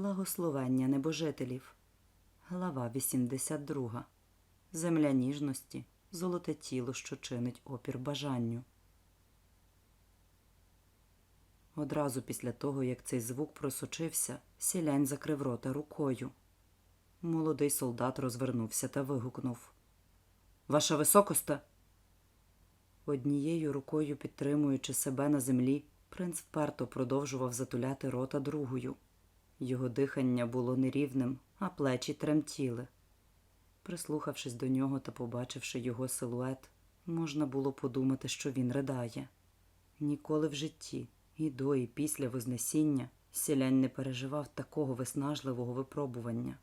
Благословення небожителів. Глава 82. Земля ніжності. Золоте тіло, що чинить опір бажанню. Одразу після того, як цей звук просочився, сілянь закрив рота рукою. Молодий солдат розвернувся та вигукнув Ваша високосте. Однією рукою підтримуючи себе на землі, принц вперто продовжував затуляти рота другою. Його дихання було нерівним, а плечі тремтіли. Прислухавшись до нього та побачивши його силует, можна було подумати, що він ридає. Ніколи в житті, і до, і після Вознесіння, сілянь не переживав такого виснажливого випробування.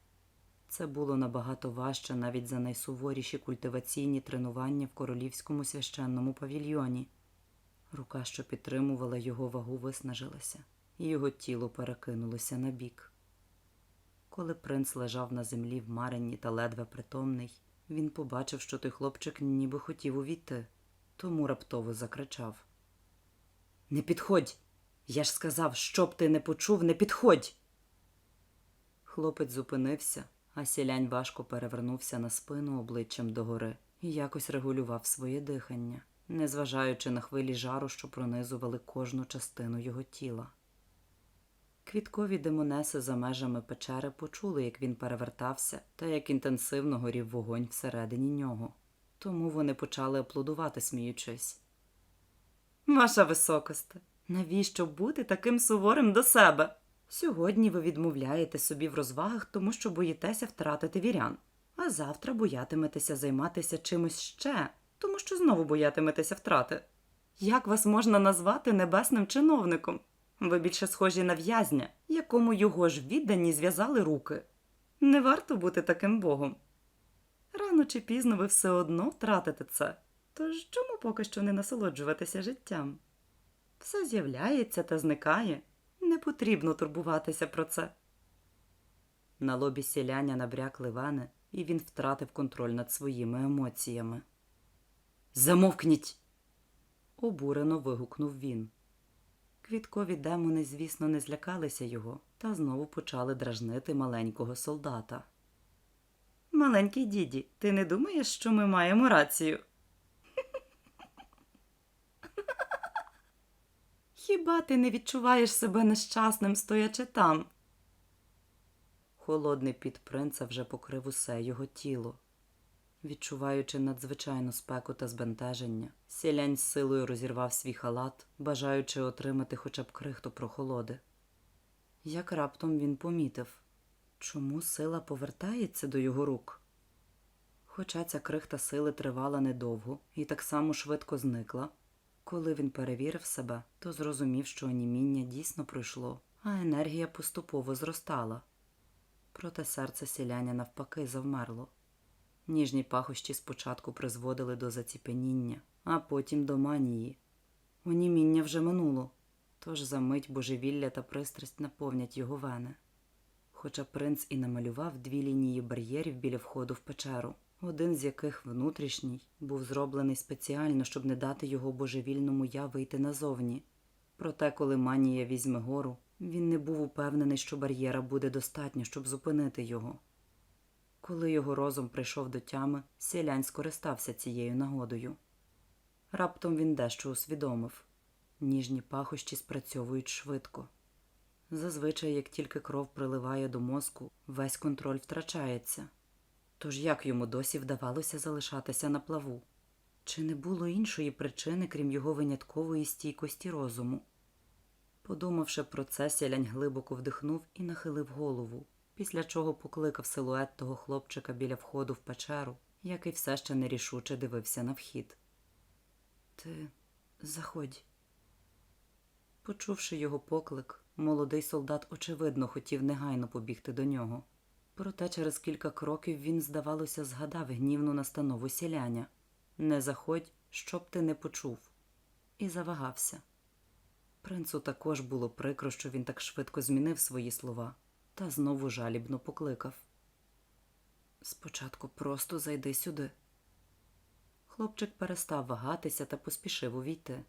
Це було набагато важче навіть за найсуворіші культиваційні тренування в королівському священному павільйоні. Рука, що підтримувала його вагу, виснажилася, його тіло перекинулося на бік. Коли принц лежав на землі в маренні та ледве притомний, він побачив, що той хлопчик ніби хотів увійти, тому раптово закричав Не підходь! Я ж сказав, щоб ти не почув, не підходь. Хлопець зупинився, а сілянь важко перевернувся на спину обличчям догори і якось регулював своє дихання, незважаючи на хвилі жару, що пронизували кожну частину його тіла. Квіткові демонеси за межами печери почули, як він перевертався та як інтенсивно горів вогонь всередині нього. Тому вони почали аплодувати, сміючись. Ваша високосте, навіщо бути таким суворим до себе? Сьогодні ви відмовляєте собі в розвагах, тому що боїтеся втратити вірян, а завтра боятиметеся займатися чимось ще, тому що знову боятиметеся втрати. Як вас можна назвати небесним чиновником? Ви більше схожі на в'язня, якому його ж віддані зв'язали руки. Не варто бути таким богом. Рано чи пізно ви все одно втратите це. Тож чому поки що не насолоджуватися життям? Все з'являється та зникає. Не потрібно турбуватися про це. На лобі сіляня набрякли вани, і він втратив контроль над своїми емоціями. Замовкніть. обурено вигукнув він. Квіткові демони, звісно, не злякалися його та знову почали дражнити маленького солдата. Маленький діді, ти не думаєш, що ми маємо рацію? Хіба ти не відчуваєш себе нещасним, стоячи там? Холодний під принца вже покрив усе його тіло. Відчуваючи надзвичайну спеку та збентеження, сілянь з силою розірвав свій халат, бажаючи отримати хоча б крихту прохолоди. Як раптом він помітив, чому сила повертається до його рук. Хоча ця крихта сили тривала недовго і так само швидко зникла, коли він перевірив себе, то зрозумів, що оніміння дійсно пройшло, а енергія поступово зростала. Проте серце сіляня навпаки завмерло. Ніжні пахощі спочатку призводили до заціпеніння, а потім до манії. Оніміння вже минуло, тож за мить божевілля та пристрасть наповнять його вени. Хоча принц і намалював дві лінії бар'єрів біля входу в печеру, один з яких внутрішній був зроблений спеціально, щоб не дати його божевільному я вийти назовні. Проте, коли манія візьме гору, він не був упевнений, що бар'єра буде достатньо, щоб зупинити його. Коли його розум прийшов до тями, сілянь скористався цією нагодою. Раптом він дещо усвідомив ніжні пахощі спрацьовують швидко. Зазвичай, як тільки кров приливає до мозку, весь контроль втрачається. Тож як йому досі вдавалося залишатися на плаву? Чи не було іншої причини, крім його виняткової стійкості розуму? Подумавши про це, сілянь глибоко вдихнув і нахилив голову, після чого покликав силует того хлопчика біля входу в печеру, який все ще нерішуче дивився на вхід. Ти заходь. Почувши його поклик, молодий солдат, очевидно, хотів негайно побігти до нього. Проте через кілька кроків він, здавалося, згадав гнівну настанову сіляня Не заходь, щоб ти не почув, і завагався. Принцу також було прикро, що він так швидко змінив свої слова, та знову жалібно покликав. Спочатку просто зайди сюди. Хлопчик перестав вагатися та поспішив увійти.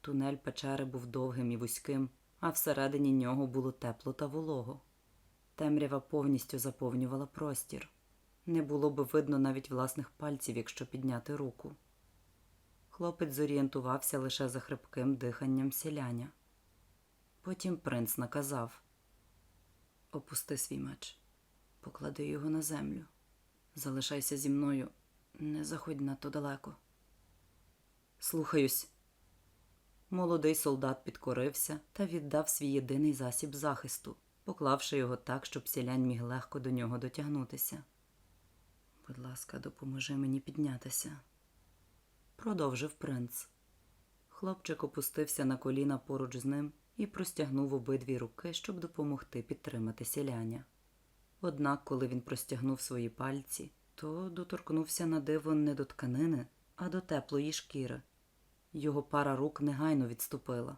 Тунель печери був довгим і вузьким, а всередині нього було тепло та волого. Темрява повністю заповнювала простір. Не було би видно навіть власних пальців, якщо підняти руку. Хлопець зорієнтувався лише за хрипким диханням сіляня. Потім принц наказав Опусти свій меч, поклади його на землю. Залишайся зі мною, не заходь надто далеко. Слухаюсь. Молодий солдат підкорився та віддав свій єдиний засіб захисту, поклавши його так, щоб сілянь міг легко до нього дотягнутися. Будь ласка, допоможи мені піднятися, продовжив принц. Хлопчик опустився на коліна поруч з ним і простягнув обидві руки, щоб допомогти підтримати сіляня. Однак, коли він простягнув свої пальці, то доторкнувся на диво не до тканини, а до теплої шкіри. Його пара рук негайно відступила.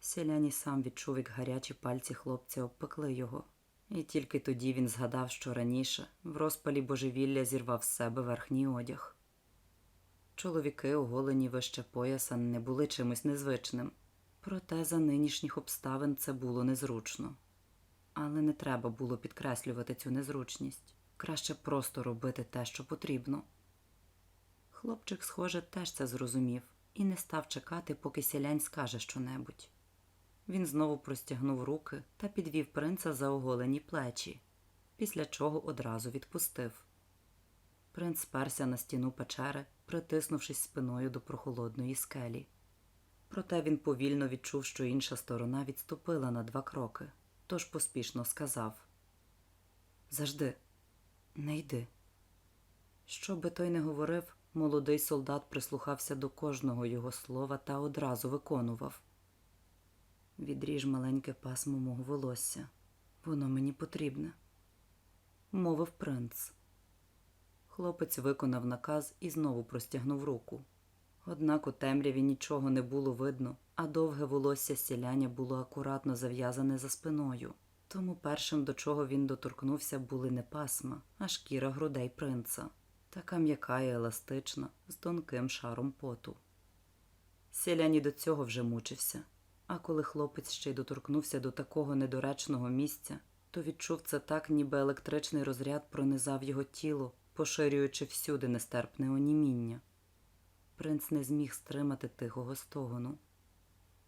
Селяні сам відчув, як гарячі пальці хлопця обпекли його, і тільки тоді він згадав, що раніше в розпалі божевілля зірвав з себе верхній одяг. Чоловіки, оголені вище пояса, не були чимось незвичним, проте за нинішніх обставин це було незручно. Але не треба було підкреслювати цю незручність краще просто робити те, що потрібно. Хлопчик, схоже, теж це зрозумів і не став чекати, поки сілянь скаже щонебудь. Він знову простягнув руки та підвів принца за оголені плечі, після чого одразу відпустив. Принц сперся на стіну печери, притиснувшись спиною до прохолодної скелі. Проте він повільно відчув, що інша сторона відступила на два кроки, тож поспішно сказав Завжди, не йди. Що би той не говорив, молодий солдат прислухався до кожного його слова та одразу виконував. Відріж маленьке пасмо мого волосся. Воно мені потрібне, мовив принц. Хлопець виконав наказ і знову простягнув руку. Однак у темряві нічого не було видно, а довге волосся сіляня було акуратно зав'язане за спиною. Тому першим, до чого він доторкнувся, були не пасма, а шкіра грудей принца, така м'яка і еластична, з тонким шаром поту. Сілянь і до цього вже мучився, а коли хлопець ще й доторкнувся до такого недоречного місця, то відчув це так, ніби електричний розряд пронизав його тіло, поширюючи всюди нестерпне оніміння. Принц не зміг стримати тихого стогону.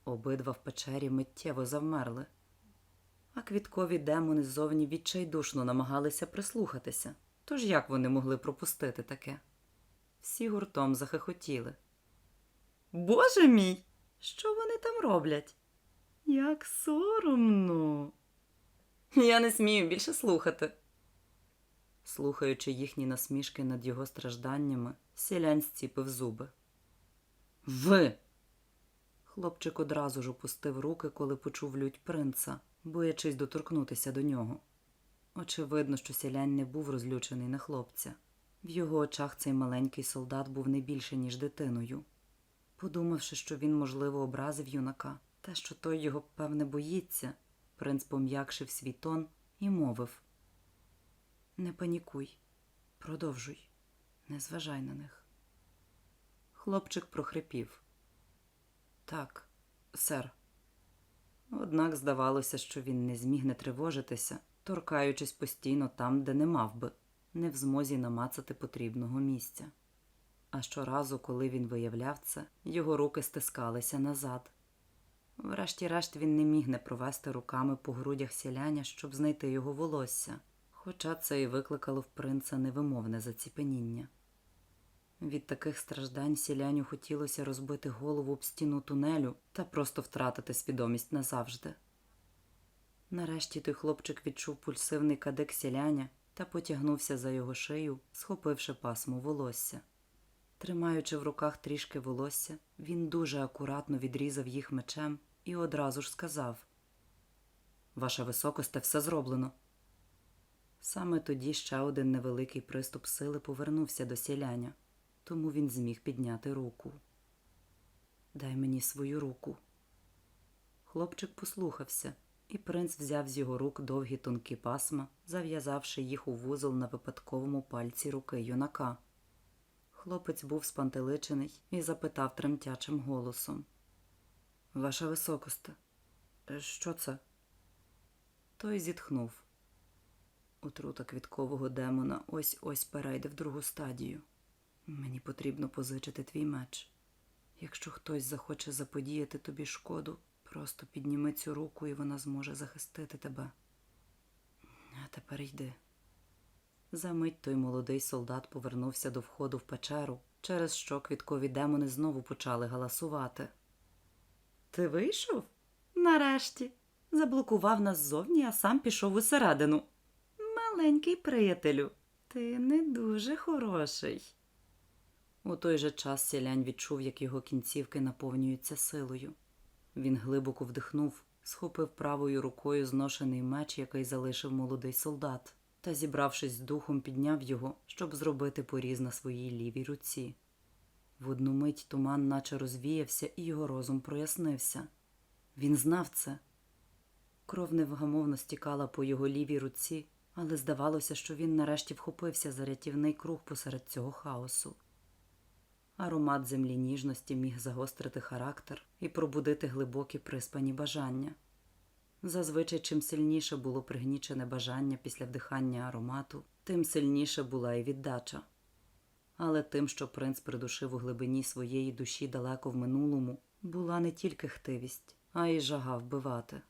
Обидва в печері миттєво завмерли, а квіткові демони ззовні відчайдушно намагалися прислухатися. Тож як вони могли пропустити таке? Всі гуртом захихотіли. Боже мій! Що вони там роблять? Як соромно. Я не смію більше слухати. Слухаючи їхні насмішки над його стражданнями, сілянь зціпив зуби. Ви. Хлопчик одразу ж опустив руки, коли почув лють принца, боячись доторкнутися до нього. Очевидно, що сілянь не був розлючений на хлопця. В його очах цей маленький солдат був не більше, ніж дитиною. Подумавши, що він, можливо, образив юнака, та що той його, певне, боїться, принц пом'якшив свій тон і мовив Не панікуй, продовжуй, не зважай на них. Хлопчик прохрипів. Так, сер. Однак здавалося, що він не зміг не тривожитися, торкаючись постійно там, де не мав би, не в змозі намацати потрібного місця. А щоразу, коли він виявляв це, його руки стискалися назад. Врешті-решт він не міг не провести руками по грудях сіляня, щоб знайти його волосся, хоча це і викликало в принца невимовне заціпеніння. Від таких страждань сіляню хотілося розбити голову об стіну тунелю та просто втратити свідомість назавжди. Нарешті той хлопчик відчув пульсивний кадик сіляня та потягнувся за його шию, схопивши пасму волосся. Тримаючи в руках трішки волосся, він дуже акуратно відрізав їх мечем і одразу ж сказав Ваша високосте, все зроблено. Саме тоді ще один невеликий приступ сили повернувся до сіляня, тому він зміг підняти руку. Дай мені свою руку. Хлопчик послухався, і принц взяв з його рук довгі тонкі пасма, зав'язавши їх у вузол на випадковому пальці руки юнака. Хлопець був спантеличений і запитав тремтячим голосом Ваша високосте, що це? Той зітхнув. Отрута квіткового демона ось ось перейде в другу стадію. Мені потрібно позичити твій меч. Якщо хтось захоче заподіяти тобі шкоду, просто підніми цю руку і вона зможе захистити тебе. А тепер йди. Замить той молодий солдат повернувся до входу в печеру, через що квіткові демони знову почали галасувати. Ти вийшов? Нарешті. Заблокував нас ззовні, а сам пішов усередину. Маленький приятелю, ти не дуже хороший. У той же час сілянь відчув, як його кінцівки наповнюються силою. Він глибоко вдихнув, схопив правою рукою зношений меч, який залишив молодий солдат, та, зібравшись з духом, підняв його, щоб зробити поріз на своїй лівій руці. В одну мить туман наче розвіявся, і його розум прояснився. Він знав це. Кров невгамовно стікала по його лівій руці, але здавалося, що він нарешті вхопився за рятівний круг посеред цього хаосу. Аромат землі ніжності міг загострити характер і пробудити глибокі приспані бажання. Зазвичай, чим сильніше було пригнічене бажання після вдихання аромату, тим сильніше була і віддача. Але тим, що принц придушив у глибині своєї душі далеко в минулому, була не тільки хтивість, а й жага вбивати.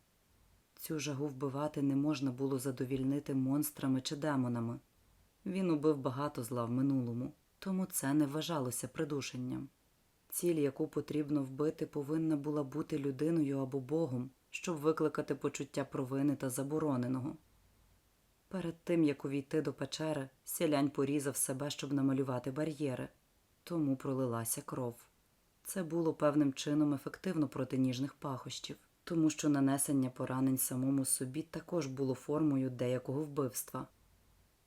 Цю жагу вбивати не можна було задовільнити монстрами чи демонами. Він убив багато зла в минулому, тому це не вважалося придушенням. Ціль, яку потрібно вбити, повинна була бути людиною або богом, щоб викликати почуття провини та забороненого. Перед тим, як увійти до печери, сілянь порізав себе, щоб намалювати бар'єри, тому пролилася кров. Це було певним чином ефективно проти ніжних пахощів, тому що нанесення поранень самому собі також було формою деякого вбивства.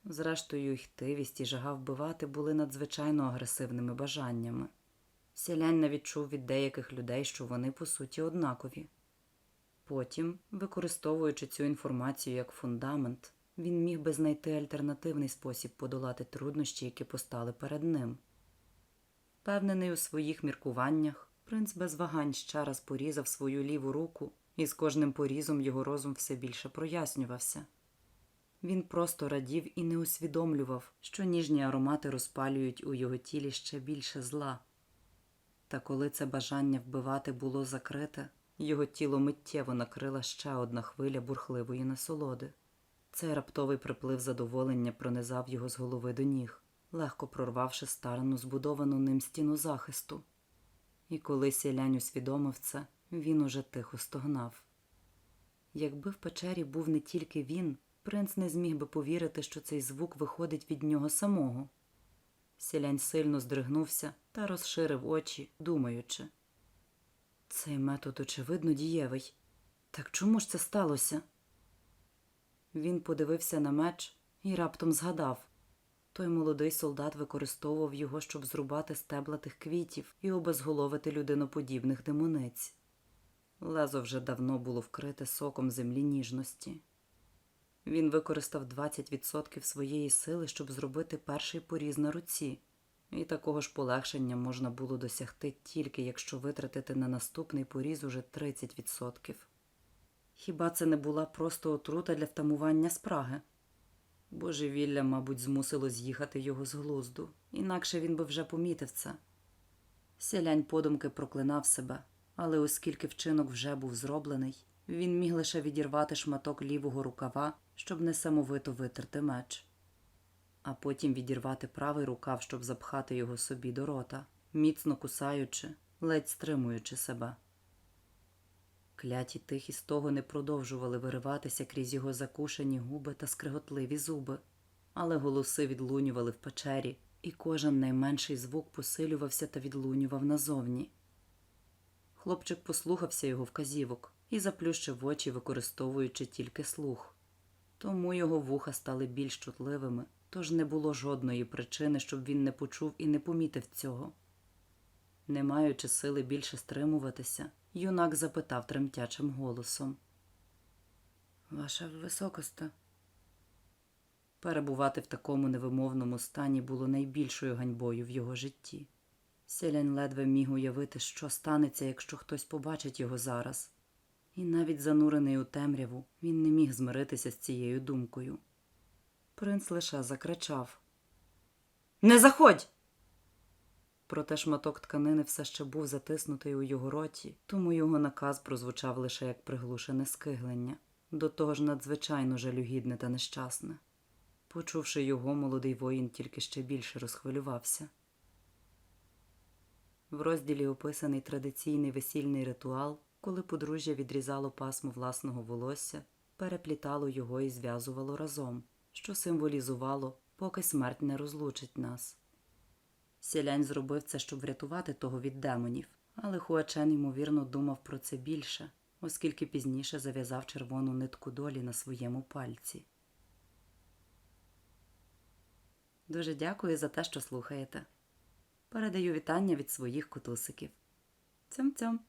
Зрештою, хтивість і жага вбивати були надзвичайно агресивними бажаннями. Сілянь навіть чув від деяких людей, що вони по суті однакові. Потім, використовуючи цю інформацію як фундамент, він міг би знайти альтернативний спосіб подолати труднощі, які постали перед ним. Певнений у своїх міркуваннях, принц без вагань ще раз порізав свою ліву руку, і з кожним порізом його розум все більше прояснювався. Він просто радів і не усвідомлював, що ніжні аромати розпалюють у його тілі ще більше зла. Та коли це бажання вбивати було закрите, його тіло миттєво накрила ще одна хвиля бурхливої насолоди. Цей раптовий приплив задоволення пронизав його з голови до ніг, легко прорвавши старану збудовану ним стіну захисту. І коли сілянь усвідомив це, він уже тихо стогнав. Якби в печері був не тільки він, принц не зміг би повірити, що цей звук виходить від нього самого. Сілянь сильно здригнувся та розширив очі, думаючи. Цей метод, очевидно, дієвий. Так чому ж це сталося? Він подивився на меч і раптом згадав той молодий солдат використовував його, щоб зрубати стебла тих квітів і обезголовити людиноподібних демониць. Лезо вже давно було вкрите соком землі ніжності. Він використав 20% своєї сили, щоб зробити перший поріз на руці, і такого ж полегшення можна було досягти тільки якщо витратити на наступний поріз уже 30%. Хіба це не була просто отрута для втамування спраги? Божевілля, мабуть, змусило з'їхати його з глузду, інакше він би вже помітив це. Сілянь подумки проклинав себе, але оскільки вчинок вже був зроблений, він міг лише відірвати шматок лівого рукава, щоб несамовито витерти меч, а потім відірвати правий рукав, щоб запхати його собі до рота, міцно кусаючи, ледь стримуючи себе. Кляті тихі стогони продовжували вириватися крізь його закушені губи та скриготливі зуби, але голоси відлунювали в печері, і кожен найменший звук посилювався та відлунював назовні. Хлопчик послухався його вказівок і заплющив очі, використовуючи тільки слух. Тому його вуха стали більш чутливими, тож не було жодної причини, щоб він не почув і не помітив цього. Не маючи сили більше стримуватися, юнак запитав тремтячим голосом. Ваша високосте. Перебувати в такому невимовному стані було найбільшою ганьбою в його житті. Селянь ледве міг уявити, що станеться, якщо хтось побачить його зараз. І навіть занурений у темряву, він не міг змиритися з цією думкою. Принц лише закричав Не заходь! Проте шматок тканини все ще був затиснутий у його роті, тому його наказ прозвучав лише як приглушене скиглення, до того ж надзвичайно жалюгідне та нещасне. Почувши його, молодий воїн тільки ще більше розхвилювався. В розділі описаний традиційний весільний ритуал, коли подружжя відрізало пасмо власного волосся, переплітало його і зв'язувало разом, що символізувало, поки смерть не розлучить нас. Сілянь зробив це, щоб врятувати того від демонів, але Хуачен, ймовірно, думав про це більше, оскільки пізніше зав'язав червону нитку долі на своєму пальці. Дуже дякую за те, що слухаєте. Передаю вітання від своїх кутусиків. Цьом-цьом!